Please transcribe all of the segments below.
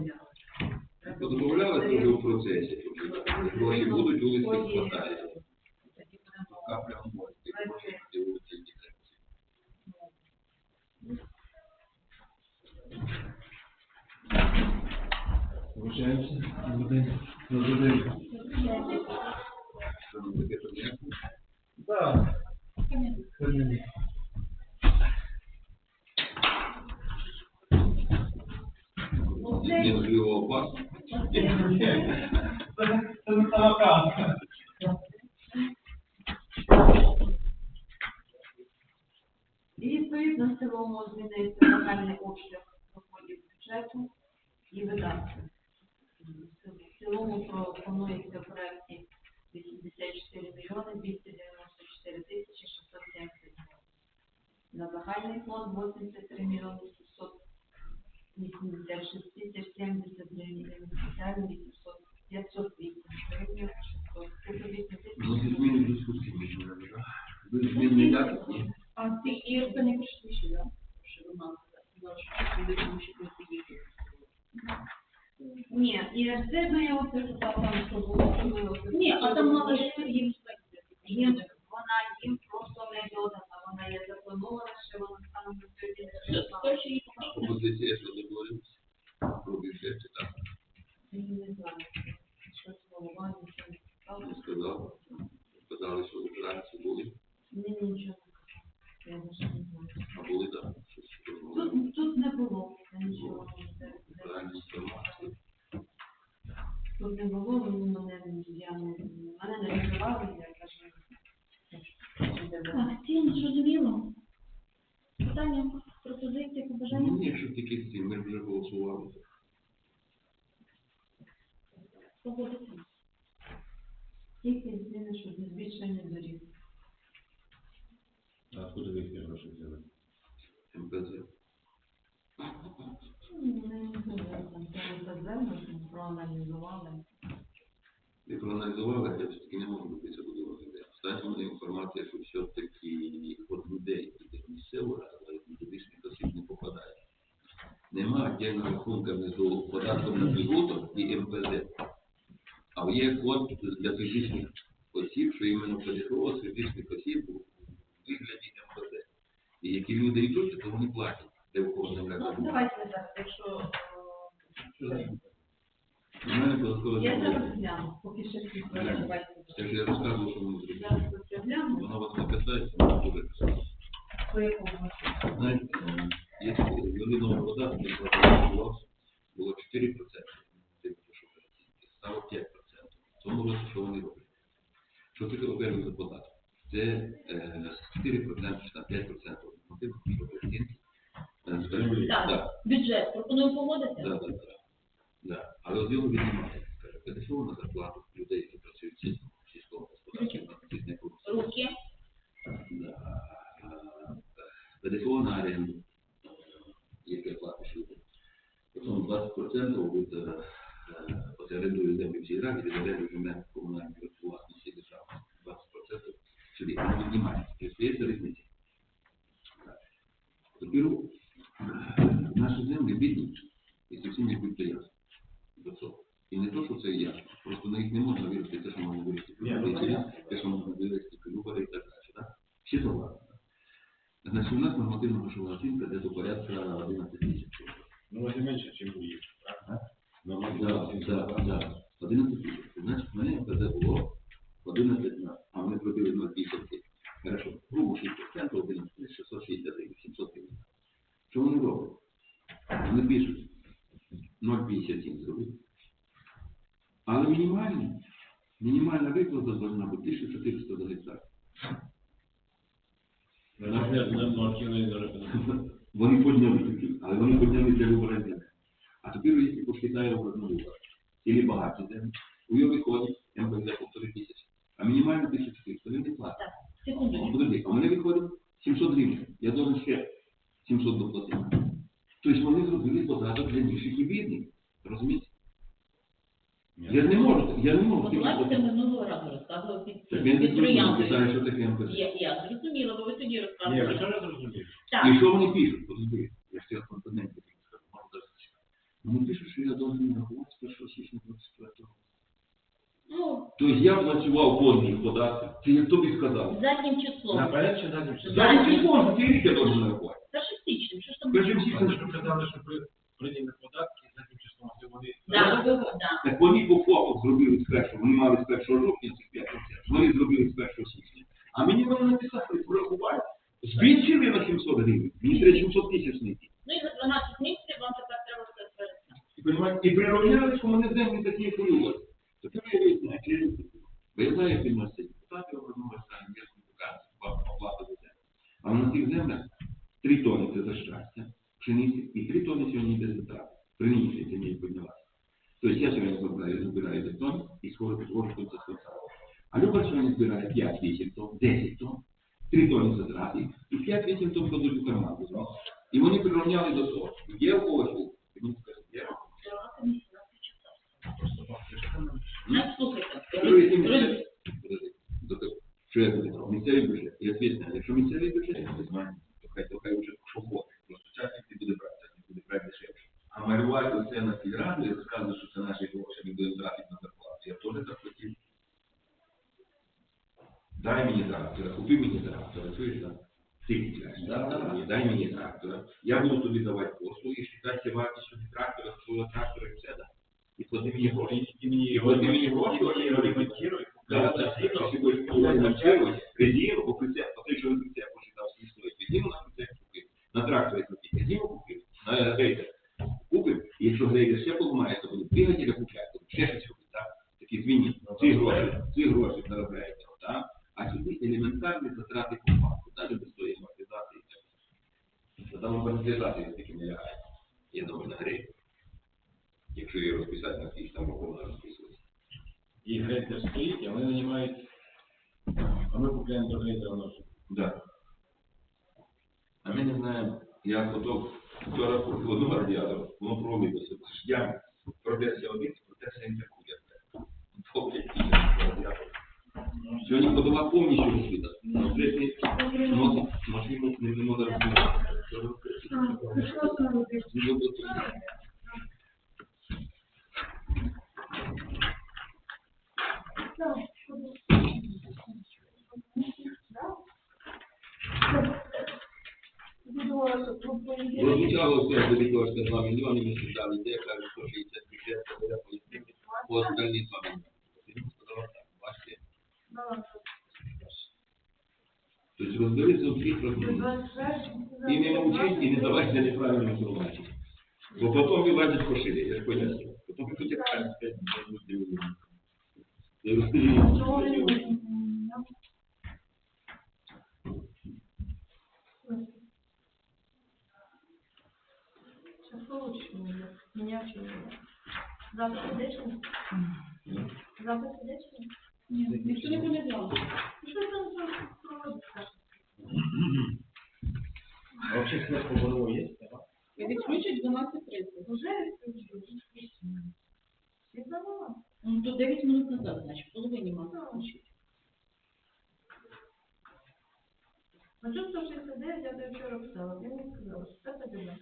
домовлялися. Домовлялися вже у процесі. Гроші будуть, вулиці вистачає. обсяг доходів бюджету і видатків. В цілому планується в проєкті 84 мільйони 294 тисячі 670 гривень. На загальний фонд 83 мільйони 786 тисяч 70 гривень, 508 гривень, 600 тисяч. Без змін ніяких? А ти, Ірка, не пишеш, так? Ні, і це ну я оце там, що було, що ми оце. Ні, а там мало ж їм Ні, вона їм просто не додана, вона є запланована, що вона стане на сьогодні. Пропозиція, що договорюється. їхніх грошей взяли. МПЗ. Ми проаналізували. І проаналізували, а я все-таки не можу дивитися будувати. Достатньо інформація, що все-таки от людей, яких місцево разу, методичних осіб не попадає. Нема дільного рахунка між податком на прибуток і МПЗ. А є код для фізичних осіб, що іменно переховував фізичних осіб у вигляді МПЗ. І які люди йдуть, то вони платять, де кого земля. Ну, давайте так, якщо... Е, у мене. Я зараз гляну, поки ще всі. Я розказував, що ми зробили. Воно вас не касається. сільській раді відмовляє документ комунальної власності державної 20% сюди, не віднімає. більше 0,57 зробити. Але мінімальні, мінімальна виплата повинна бути 1400 до гектар. Вони підняли такі, але вони підняли для вибору. А тепер, якщо пошкідає образну вибору, або багато землі, у його виходить, я вам за півтори тисячі, а мінімально 1400, він не платить. Секунду. А мене виходить 700 гривень. Я должен ще 700 доплатити. Тобто вони зробили податок для нижчих і бідних, розумієте? Я не можу, я не можу. Це минулого разу розказував під Так він не що таке МПЗ. Я, я зрозуміла, бо ви тоді Ні, ви розказували. зрозуміли? Так, І що вони пишуть? Подожди, я ж тебе компонент скажу, можу даже зачитати. Вони пишуть, що я должен рахувати з 1 січня 24 року. ну, Тобто я працював повний податки. Це як тобі сказав. заднім числом. Наперед чи заднім числом? За числом, цей рік я должен рахувати. Що ж там? Ви ж казали, що при прийняли податки і заднім числом, а вони... Да, да. Так вони по ФОПу зробили з першого, вони мали з 1 жовтня цих 5%, вони зробили з 1 січня. А мені вони написали, порахували, збільшили на 700 гривень, мені треба 700 тисяч знайти. Ну і за 12 місяців вам тепер треба все перестати. І, прирівняли, що вони землі такі як у Тепер я виясняю, чи я не. Бо я знаю, як відносяться депутати обернули стані, я вам оплату за землю. А на цих землях 3 тони це за щастя, пшениці, і 3 тони сьогодні йде за траву. Принісли ціні піднялася. Тобто я сьогодні збираю, збираю 10 тонн і скоро підвожу тут за 100 А Люба сьогодні збирає 5-8 тонн, 10 тонн, 3 тонни затрати і 5-8 тонн кладуть у карман. І вони прирівняли до того. Є в когось, мені скажуть, є. Слухайте. Що я сказав? Місцевий бюджет. Я звісно, якщо місцевий бюджет, то знаю, то хай, то хай вже хоче. Просто частник не буде брати, частник буде брати дешевше. А малювати це на сільраду і розказувати, що це наші гроші, ми будемо тратити на зарплату. Я теж так хотів. Дай мені трактора, купи мені трактора, чуєш, так? Ти купляєш трактора, мені, дай мені трактора. Я буду тобі давати послуги, і считати вартість собі трактора, свого трактора і все, да? І плати мені гроші. І мені І плати мені гроші, і ремонтують. Да, да, если будешь ремонтировать, резину по прицеп, по той, що ви прицеп посчитав, скільки стоїть. Резину на прицеп купив, на тракторі купив, резину купив, на грейдер купив, і якщо грейдер ще поламається, буде двигателя купляти, ще щось робити, так? Такі звінні, ці гроші, ці гроші заробляєте, так? А сюди елементарні затрати факту, навіть без тої амортизації. Та Там амортизації таки не лягає, я думаю, на грейдер. Якщо її розписати на скільки там вона розписується. І грейдер стоїть, а вони нанімають, а ми купляємо до грейдера ножик. Да. А ми не знаємо, як ото вчора в одному радіатору, воно пролилося дождями, продерся один, продерся інтеркулер. Сьогодні ходова повністю носи, машину не не можна розбити. Прозвучало все, що від того, що 2 мільйони, ми считали, де, кажуть, 160 бюджет, то я пояснив, по остальні 2 мільйони. Він сказав так, бачите. Тобто розберися в цих розмовах. І не мовчіть, і не давайте неправильну інформацію. Бо потім вилазять по шиї, я ж поясню. Потім тут як кажуть, п'ять мільйонів. Я розумію. Сейчас получше меня. Меня очень много. Завтра сидячим? Завтра сидячим? Ні, ніхто не повідомив. Ну что там там проводится? А вообще связь по голову є? Відключать 12.30. Уже. Світлана? Ну, то 9 минут назад, значить, половині мало включити. Ну что 169, я до вчора писала, Я мені сказала, що це подібне.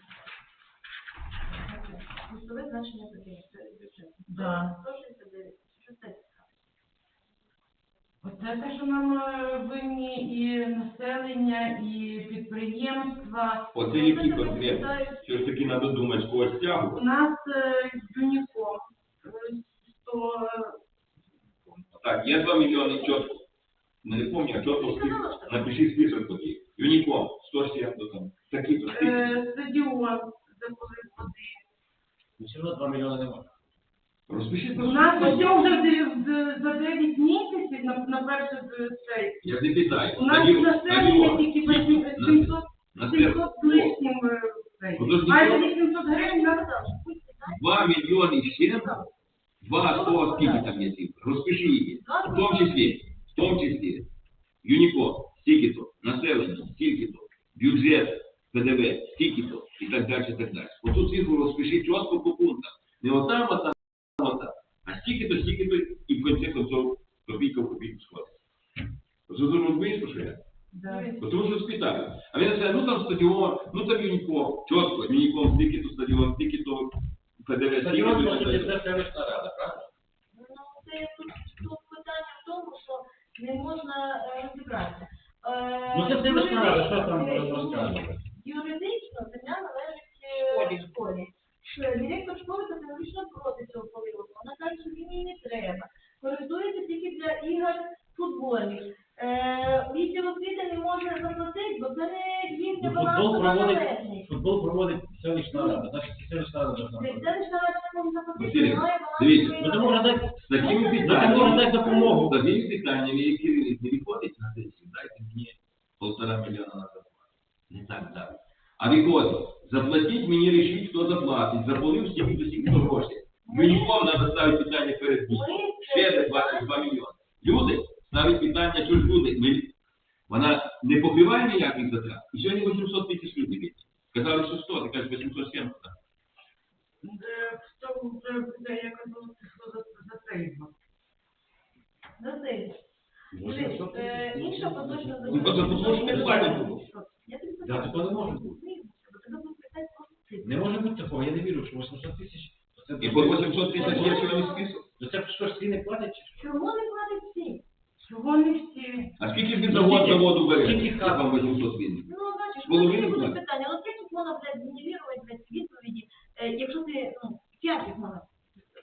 Місцеве значення таке, це бюджет. Да. 169, що це? Оце те, що нам е, винні і населення, і підприємства. Оце які конкретно. Все ж таки треба думати, з когось У нас е, Юніком е, 100, Так, є 2 мільйони чітко. Не пам'ятаю, чітко список. Напиши список такий. Юніком, 107 то там. Такі то список. е, стадіон за полив води. Ну, все одно 2 мільйони не можна. Розпишіть У нас усього вже де- за 9 на, на перше е. Я не питаю. У нас Стадіон, населення тільки На- 700, на 700 з лишнім е, цей. Подожди, Майже 800 гривень на раз. 2 мільйони 7, 2 100, скільки там є цифр? Розпиши її. В тому числі, в тому числі, Юніко, стільки-то, населення, стільки-то, бюджет, ПДВ, стільки-то, і так далі, і так далі. Оцю цифру розпиши чітко по пунктам. Не отам, отам, отам, а стільки-то, стільки-то, і в кінці концов копійка в копійку сходить. Зрозумієш, що я? Да. Тому що спитаю. А він каже, ну там стадіон, ну там Юніко, чітко, Юніко, стільки-то стадіон, стільки-то ПДВ, Стадіон, стільки-то. суті, це селищна рада, правда? Ну, це тут, тут питання в тому, що не можна е, розібратися. Е, Ну, це селищна рада, що там розказувати? Ну, можна дати допомогу. з такими питаннями, які не виходить на сесію, дайте мені полтора мільйона на зарплату. Не так далі. А виходить, заплатіть мені рішіть, хто заплатить, заплатив стільки до стільки грошей. Юніком треба ставити питання перед ним. Ще де 22 мільйони. Люди ставить питання, що ж ми, вона не покриває ніяких затрат. І сьогодні 800 тисяч людей. Сказали, що 100, ти кажеш 870. Е, в тому, це, я кажу, що за, за це його. Василь, дивись, е, інша поточна Ну, просто тому що не було. Я тобі Да, такого не може бути. Бо тебе будуть питати просто цифри. Не може бути такого, я не вірю, що 800 тисяч. то це- І по 800 тисяч є чорний список. Ну це що ж всі не платять? чи що? Чому не платять всі? Чого не всі? А скільки ж він завод заводу бере? Скільки хат? вам 800 він? Ну, бачиш, Половину коли будуть питання, от як тут можна, блядь, генерувати, блядь, відповіді, е, якщо ти, ну, як їх можна?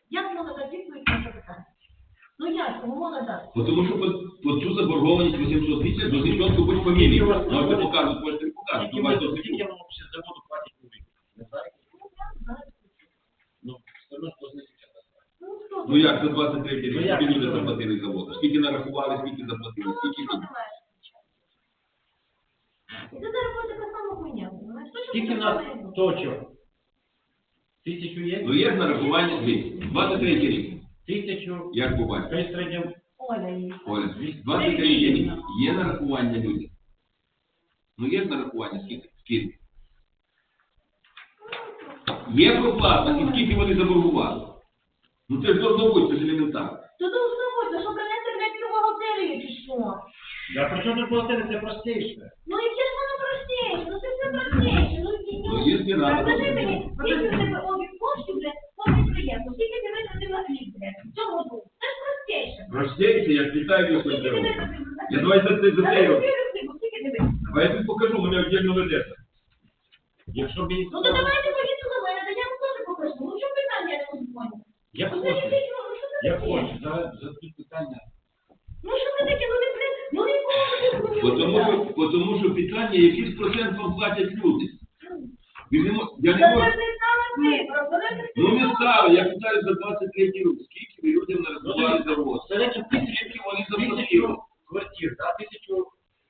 Як можна дати відповідь на це питання? Ну кому дати? Бо Тому що по, по цю заборгованість 800 тисяч должны чітко бути фамілії. Скільки у вас Можете виходить? покажуть, можете не покажуть. Ну, бачите, скільки вам взагалі заводу платять у? Не знаєте? Ну, знаю. Ну, все одно ж должны дівчата. Ну, Ну як за 23 рік, Ну, скільки люди заплатили заводу? Скільки нарахували, скільки заплатили, Ну, скільки... ти це зараз буде така сама хуйня. Скільки в нас сама точок? Тисячу є? Ну є ж нарахування, дивіться, 23 рік. Тисячу. Як побачите? Середньо Оля її. Оля, 23 рік є нарахування люди. Ну є нарахування, скільки? Скільки? Є проплата, і скільки вони заборгували? Ну це ж бути, це ж елементарно. То должно бути, що принести, блядь, цю бухгалтерію чи що? Да, при чому тут платити, це простіше. Ну яке ж воно простіше? Ну це все простіше. Ну, і- Ну, якщо надо, Скажи мені, скільки скільки ти витратив на хліб, в цьому році? Це ж простіше. Я його Скільки ти хоч Я хліб? давай за це за На це. його. скільки ти витратив? А я тобі покажу, мене віддільно ведеться. Якщо їй Ну то давайте поїдемо до мене, то я вам теж покажу. Ну що питання, я не можу? Я Ну це хочу, якісь, ну що це я таке? хочу, за, за ті питання. Ну що це таке? Ну не блядь, ну не можу. Бо тому, що, бо тому що питання, який з процентом платять люди. Він не мо- я не можу. Ну не стало, я питаю за 23 рік, скільки ви людям нарахували завод? В середньому тисячу, Скільки вони заплатили? квартир, да, тисячу,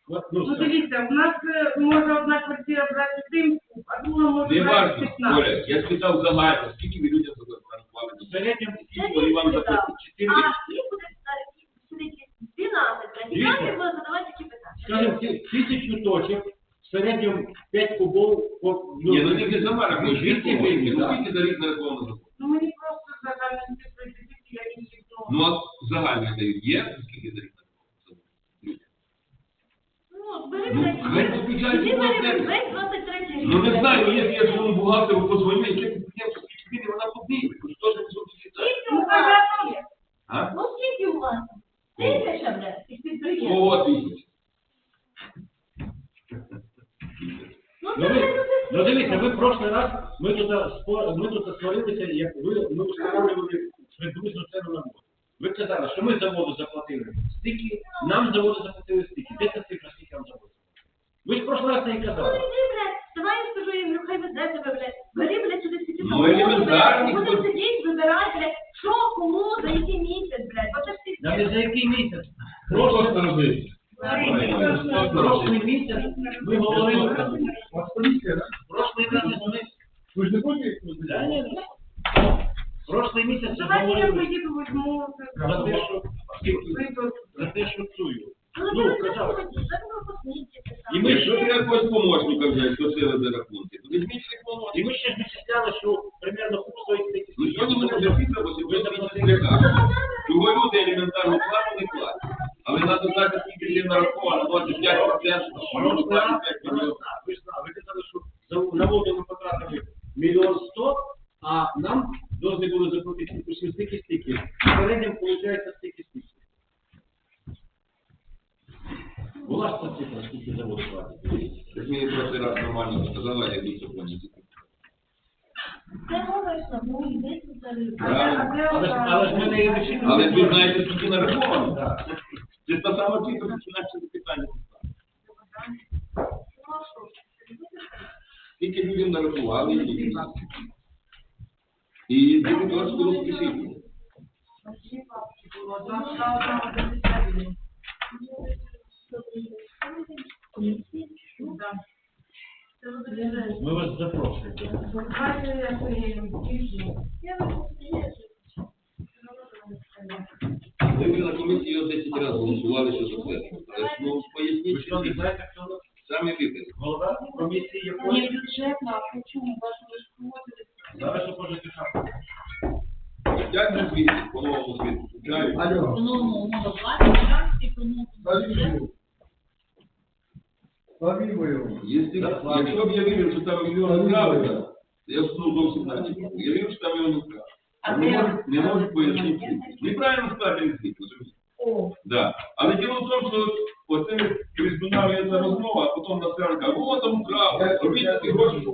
ну, Ну дивіться, у нас е, може одна квартира брати 7 куб, а друга може Не брати важно, 15. Оля, я спитав загально, скільки ви людям нарахували? в середньому Скільки вони вам заплатили? А Чотири їх буде сидіти 12, блядь, і Дивіться. там їх буде такі питання. скажімо, ті- тисячу точок, в середньому 5 кубов, по, Ні, ну ти вже сама рахуєш, 200 200 гривень, гривень, ну скільки за рік нараховано завод? Ну мені просто загальні цифри я їх не Ну а загально дають, є скільки за нараховано завод? Людям? Ну, бери, Ну, блядь, хай підключають бери, весь 23 рік. Ну не знаю, якщо я своєму бухгалтеру позвоню, яке підприємство, скільки вона подивить, ну що ж не читає. Скільки Ну, у вас кажу, є? А? Ну, скільки у вас? Тисяча, блядь, із підприємств. Кого тисяч? Ну, ви, ну дивіться, ви в прошлий раз, ми тут, спо- ми тут сварилися, як ви, ми встановлювали приблизну ціну на воду. Ви казали, що ми заводу заплатили стільки, нам заводу заплатили 25%, і розпишіть. Було буде Ми вас запрошуємо. Не. Ми на комісії його 10 разів голосували, що за це. Але ж, ну, поясніть, що, не знаєте, хто у нас голова комісії Не якої? бюджетна, а почему вашу ви ж проводили? Зараз що можете шапку. Як же світі, по новому світу, купляють. Алло, Ну, ну, ну, власне, практики, ну, Славі Славі воював. Якщо якщо б я вірив, що там мільйон вкрали, я б ну, зовсім наче. Я вірив, що там мільйон вкрали. А Не де- можу, не можу пояснити. Неправильно ставлять світ, розумієте? О, Да. Але діло в тому, що Є ця розмова, а потім на себе каже, о, там украв, робіть такі гроші, що.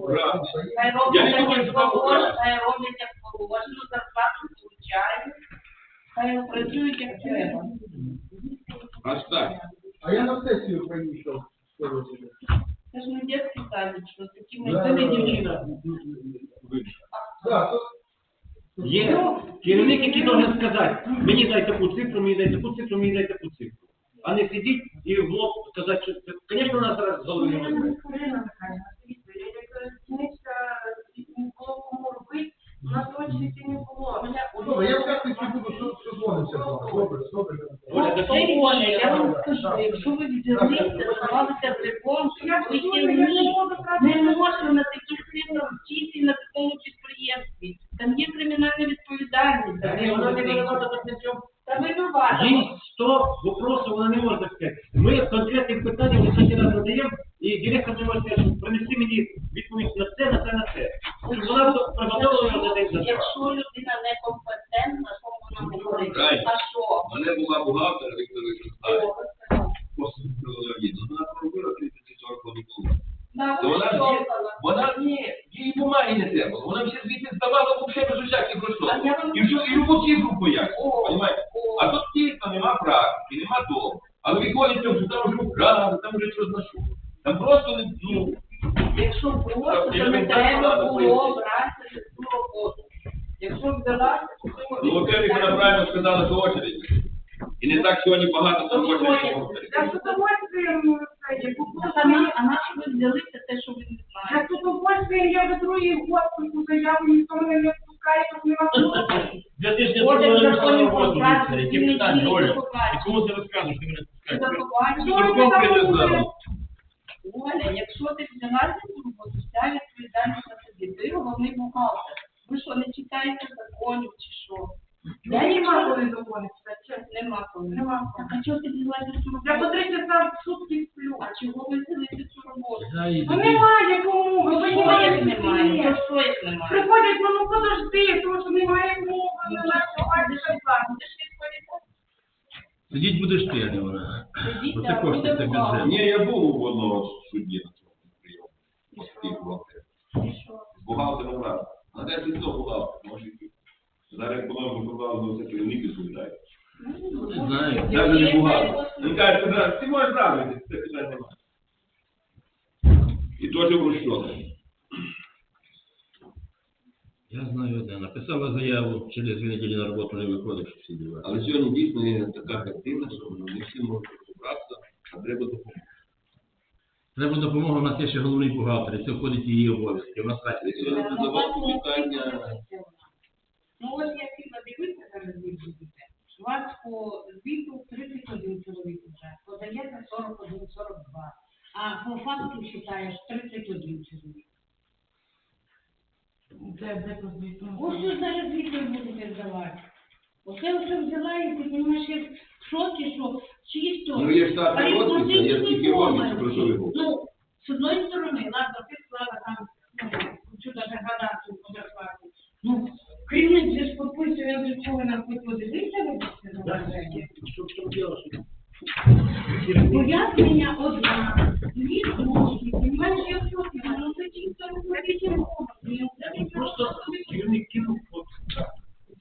Я не думаю, що там положено, хай роблять, як положено, зарплату получають, хай працюють, як треба. Аж так. А я на сесію приїхав. Це ж не дитячий садик, що з такими... Да, Це не дівчина. Так, Є керівник, який должен сказати, мені дай таку цифру, мені дай таку цифру, мені дай таку цифру. А не сидіть і в лоб сказати, що це, звісно, у нас зараз голови не було. добре, я буду що- дзвониться. Добре, добре. Оля, я вам скажу, якщо ви Да, То вона, всі- вона ні, їй бумаги не треба. Вона всі звідти здавала взагалі без усяких А грошей. я вам І всю, і О, понімаєте? о. Дивіться, які питання, Оля. І кому ти розказуєш, ти мене спускаєш? там прив'язали. робите? Оля, якщо ти взялася цю роботу, вся відповідальність на тобі. Ти головний бухгалтер. Ви що, не читаєте законів чи що? Я не маю законів. Нема коли. Нема коли. а чого ти взялася цю Я по роботу? три часа в сутки сплю. А чого ви взялися цю роботу? Ну немає кому, ви Ну, розумієте, немає? Ну, що як немає? Приходять, ну ну подожди, тому що немає кому, Ну, не знаю, що бачиш, що. Будеш відповідати? Сидіть будеш ти, а не вона. Сидіть, Оце а кошти, буде це. Ні, я був у одного судді на цьому прийомі. Морський бухгалтер. І що? З бухгалтером раз. На 10 хто бухгалтер, може. Зараз економіку продав, це керівник відповідає. Не знаю. Я вже не бухгалтер. Він каже, ти зараз, ти можеш правити, це питань немає. І теж в розчоти. Я знаю одне. Написала заяву, через дві неділі на роботу не виходить, що всі діла. Але сьогодні дійсно є така картина, що ну, не всі можуть розібратися, а треба допомогти. Треба допомога, у нас є ще головний бухгалтер, і це входить в її обов'язки. У нас Якщо працює. не задавати питання, Ну ось я хотіла дивитися зараз будете. У вас по звіту 31 чоловік вже, подається 41, 42. А по факту вважаєш 31 чоловік. Де, де по звіту? Ось що зараз звіт ви будете здавати. Оце все взяла і ти розумієш, як в шокі, що чисто. Ну, є штатний розпис, а є скільки робить, про що ви говорите? Ну, з одної сторони, ладно, ти склала там, ну, цю даже градацію по зарплаті. Ну, керівник же ж підписує, я вже повинна хоч подивитися, ви це зображення. Що, що діло, Пояснення одна, дві понимаєш, я в шокі, ну це чисто робити просто керівник кинув от,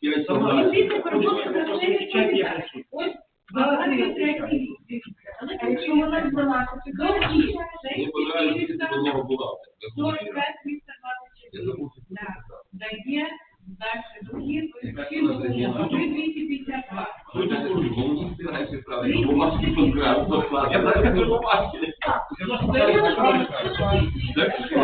я Сама. І ти за Просто це я відповідає. Ось, багато третій. А якщо вона здала, то ти Довгі, Мені подобається 252. Ну, я не можу, бо. Я не побачив. Це ж що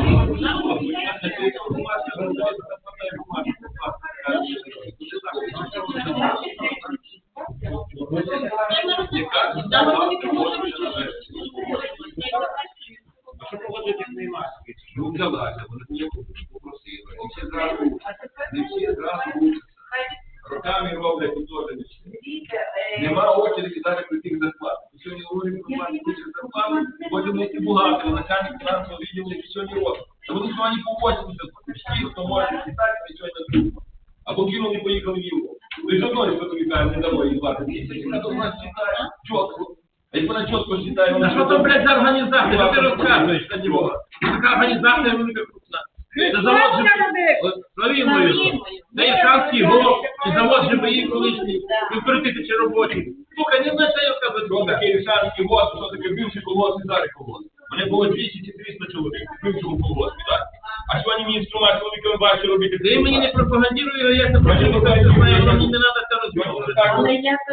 більше зарплати, потім не ті бухгалтери, начальник фінансового відділу, які сьогодні роблять. Та вони сьогодні по 80, всі, хто може читати, нічого не друг. Або кинули, поїхали в Європу. Ви ж одної спотомікаємо, не дамо їй 20 тисяч. Вона до нас читає чітко. А як вона чітко читає, вона А що то, блядь, за організація? Що ти розказуєш на нього? Така організація велика крупна. Це завод Славімою. Це є шанський голов, і завод ЖБІ колишній. Півтори тисячі робочих. Слухай, не знаю, що я Що таке Ільшанський ВОЗ, що таке бивший колгосп і зараз колгосп? Мене було 200 чи 300 чоловік в бившому колгоспі, так? А сьогодні мені з трьома чоловіками бачу робити. Ти мені не пропагандируй, я це не знаю, мені не треба це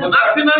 Вона фінансова